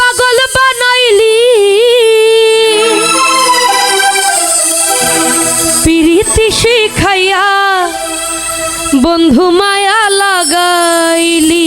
পাগল বানাইলি। প্রীতি শিখাইয়া বন্ধু মায়া লাগাইলি।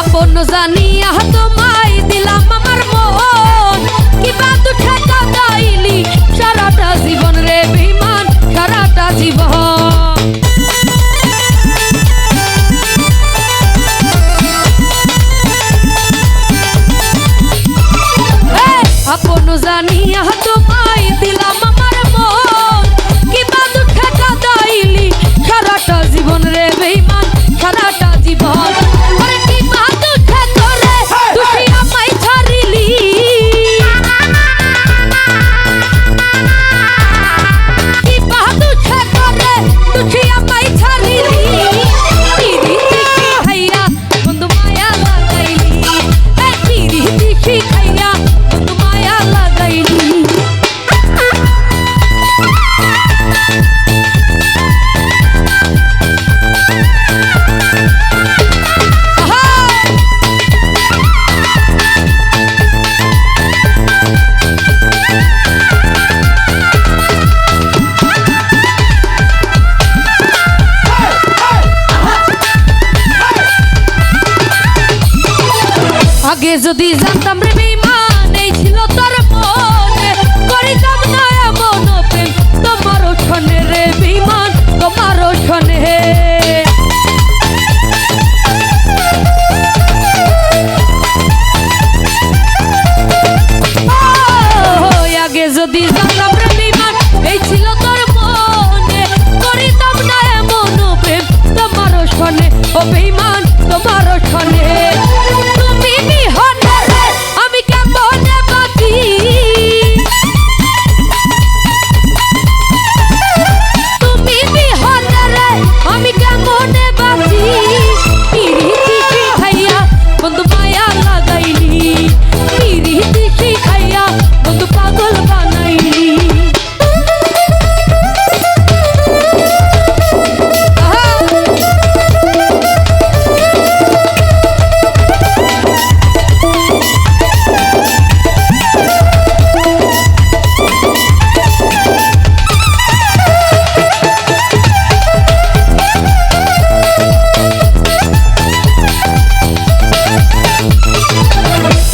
আপন জানিয়া তোমায় দিলাম আমার মন। ঠেকা সারাটা জীবন রে বিমান, সারাটা জীবন। আপন জানি আগে যদি জানতাম রে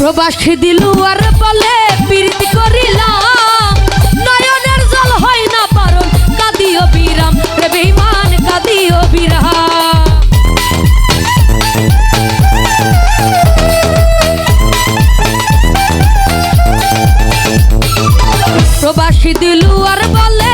প্রবাসী দিলু আর বলে প্রীতি করিলাম। নয়নের জল হয় না পারণ কাঁদিও বিরাম বেইমান কাঁদিও বিরাম। প্রবাসী দিলু আর বলে